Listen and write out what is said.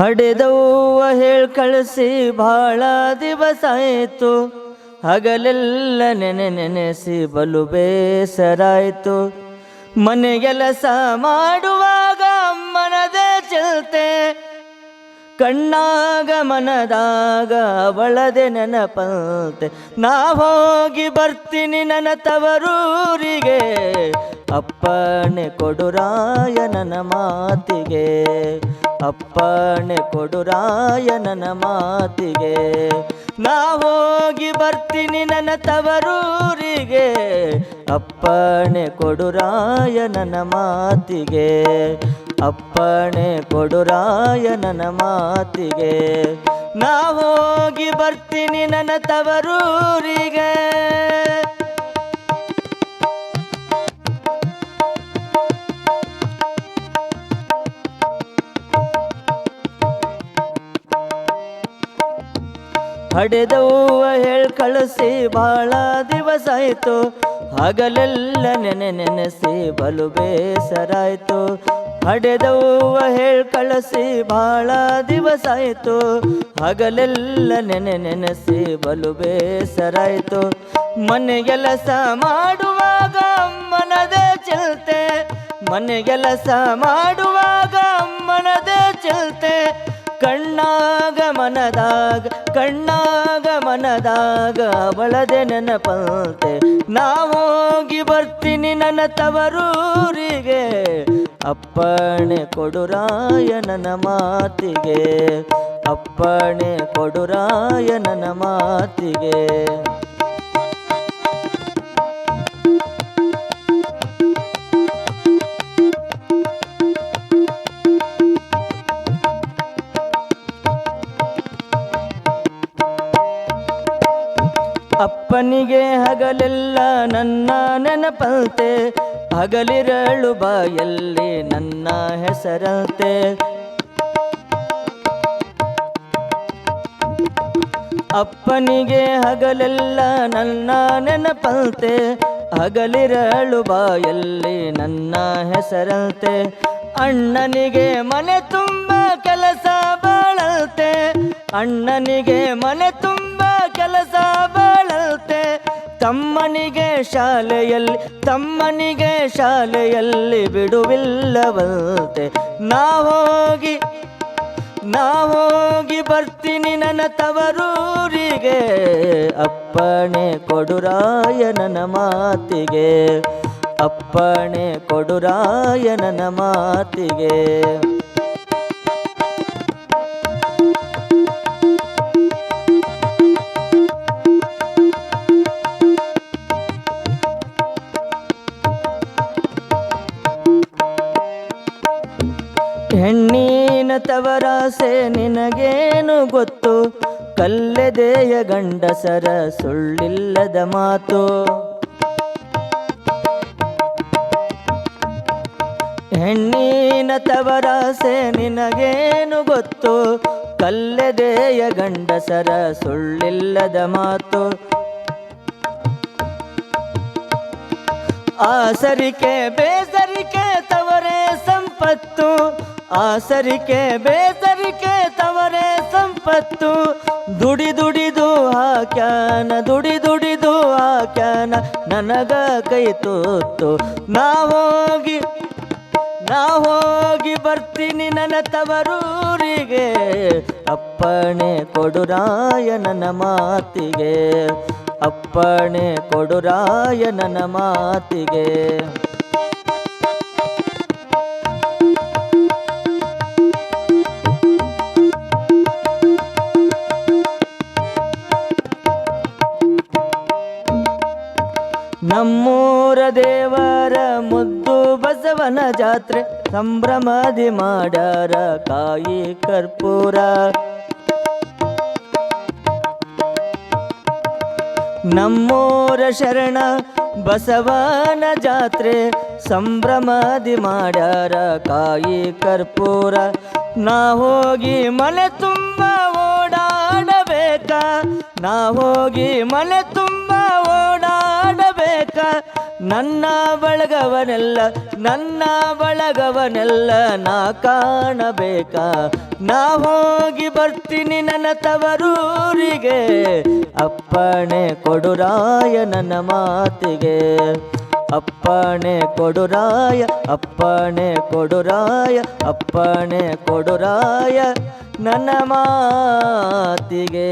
ಹಡೆದವ್ವ ಹೇಳಿ ಕಳಿಸಿ ಭಾಳ ದಿವಸ ಆಯಿತು. ಹಗಲೆಲ್ಲ ನೆನೆ ನೆನೆಸಿ ಬಲು ಬೇಸರಾಯಿತು. ಮನೆಗೆಲಸ ಮಾಡುವಾಗ ಮನದ ಚಿಲ್ತೆ ಕಣ್ಣಾಗ ಮನದಾಗ ಅವಳದೆ ನೆನಪಂತೆ. ನಾ ಹೋಗಿ ಬರ್ತೀನಿ ನನ್ನ ತವರೂರಿಗೆ, ಅಪ್ಪಣೆ ಕೊಡುರಾಯ ನನ್ನ ಮಾತಿಗೆ. ಅಪ್ಪಣೆ ಕೊಡುರಾಯ ನನ್ನ ಮಾತಿಗೆ. ನಾ ಹೋಗಿ ಬರ್ತೀನಿ ನನ್ನ ತವರೂರಿಗೆ, ಅಪ್ಪಣೆ ಕೊಡುರಾಯ ನನ್ನ ಮಾತಿಗೆ. ಅಪ್ಪಣೆ ಕೊಡುರಾಯನನ ಮಾತಿಗೆ. ನಾ ಹೋಗಿ ಬರ್ತೀನಿ ನನ್ನ ತವರೂರಿಗೆ. ಹಡೆದವ್ವ ಹೇಳ್ ಕಳಿಸಿ ಬಹಳ ದಿವಸ ಆಯ್ತು. ಹಗಲೆಲ್ಲ ನೆನೆ ನೆನೆಸಿ ಬಲು ಬೇಸರಾಯ್ತು. ಹಡೆದವ್ವ ಹೇಳ್ ಕಳಸಿ, ಭಾಳ ದಿವಸ ಆಯ್ತು. ಹಗಲೆಲ್ಲ ನೆನೆ ನೆನೆಸಿ ಬಲು ಬೇಸರಾಯ್ತು. ಮನೆಗೆಲಸ ಮಾಡುವಾಗ ಮನದೇ ಚಿಲ್ತೆ. ಮನೆಗೆಲಸ ಮಾಡುವಾಗ ಮನದೇ ಚಿಲ್ತೆ. ಕಣ್ಣಾಗ ಮನದಾಗ ಕಣ್ಣಾಗ ಮನದಾಗ ಅವಳದೆ ನೆನಪಂತೆ ನಾ ಹೋಗಿ ಬರ್ತೀನಿ ನನ್ನ ತವರೂರಿಗೆ. ಅಪ್ಪಣೆ ಕೊಡುರಾಯನ ಮಾತಿಗೆ. ಅಪ್ಪಣೆ ಕೊಡುರಾಯನ ಮಾತಿಗೆ. ಅಪ್ಪನಿಗೆ ಹಗಲೆಲ್ಲ ನನ್ನ ನೆನಪಂತೆ. ಹಗಲಿರಳು ಬಾಯಲ್ಲಿ ನನ್ನ ಹೆಸರಂತೆ. ಅಪ್ಪನಿಗೆ ಹಗಲೆಲ್ಲ ನನ್ನ ನೆನಪಂತೆ. ಹಗಲಿರಳು ಬಾಯಲ್ಲಿ ನನ್ನ ಹೆಸರಂತೆ. ಅಣ್ಣನಿಗೆ ಮನೆ ತುಂಬ ಕೆಲಸ ಬಾಳಂತೆ. ಅಣ್ಣನಿಗೆ ಮನೆ ತುಂಬ ಕೆಲಸ ಬಾಳಂತೆ ತಮ್ಮನಿಗೆ ಶಾಲೆಯಲ್ಲಿ ತಮ್ಮನಿಗೆ ಶಾಲೆಯಲ್ಲಿ ಬಿಡುವಿಲ್ಲವಂತೆ. ನಾ ಹೋಗಿ ನಾ ಹೋಗಿ ಬರ್ತೀನಿ ನನ್ನ ತವರೂರಿಗೆ. ಅಪ್ಪಣೆ ಕೊಡುರಾಯ ನನ್ನ ಮಾತಿಗೆ. ಅಪ್ಪಣೆ ಕೊಡುರಾಯನನ ಮಾತಿಗೆ. ಹೆಣ್ಣಿನ ತವರಾಸೆ ನಿನಗೇನು ಗೊತ್ತು? ಕಲ್ಲೆದೆಯ ಗಂಡಸರ ಸುಳ್ಳಿಲ್ಲದ ಮಾತು. ಹೆಣ್ಣಿನ ತವರಾಸೆ ನಿನಗೇನು ಗೊತ್ತು? ಕಲ್ಲೆದೆಯ ಗಂಡಸರ ಸುಳ್ಳಿಲ್ಲದ ಮಾತು. ಆಸರಿಕೆ, ಬೇಸರಿಕೆ ತವರೇ ಸಂಪತ್ತು. ಆಸರಿಕೆ ಬೇಸರಿಕೆ ತವರೇ ಸಂಪತ್ತು. ದುಡಿ ದುಡಿದು ಹಾಕ್ಯಾನ ದುಡಿ ದುಡಿದು ಹಾಕ್ಯಾನ ನನಗ ಕೈ ತೋತು ನಾ ಹೋಗಿ ನಾ ಹೋಗಿ ಬರ್ತೀನಿ ನನ್ನ ತವರೂರಿಗೆ. ಅಪ್ಪಣೆ ಕೊಡುರಾಯ ನನ್ನ ಮಾತಿಗೆ. ಅಪ್ಪಣೆ ಕೊಡುರಾಯ ನನ್ನ ಮಾತಿಗೆ. ನಮ್ಮೂರ ದೇವರ ಮುದ್ದು ಬಸವನ ಜಾತ್ರೆ ಸಂಭ್ರಮದಿ ಮಾಡರ ಕಾಯಿ ಕರ್ಪೂರ. ನಮ್ಮೂರ ಶರಣ ಬಸವನ ಜಾತ್ರೆ ಸಂಭ್ರಮದಿ ಮಾಡ್ಯಾರ ಕಾಯಿ ಕರ್ಪೂರ. ನಾ ಹೋಗಿ ಮಲೆ ತುಂಬ ಓಡಾಡಬೇಕ, ನಾ ಹೋಗಿ ಮಲೆ ತುಂಬ ನನ್ನ ಬಳಗವನೆಲ್ಲ ನನ್ನ ಬಳಗವನೆಲ್ಲ ನಾ ಕಾಣಬೇಕಾ. ನಾ ಹೋಗಿ ಬರ್ತೀನಿ ನನ್ನ ತವರೂರಿಗೆ, ಅಪ್ಪಣೆ ಕೊಡುರಾಯ ನನ್ನ ಮಾತಿಗೆ. ಅಪ್ಪಣೆ ಕೊಡುರಾಯ ಅಪ್ಪಣೆ ಕೊಡುರಾಯ ಅಪ್ಪಣೆ ಕೊಡುರಾಯ ನನ್ನ ಮಾತಿಗೆ.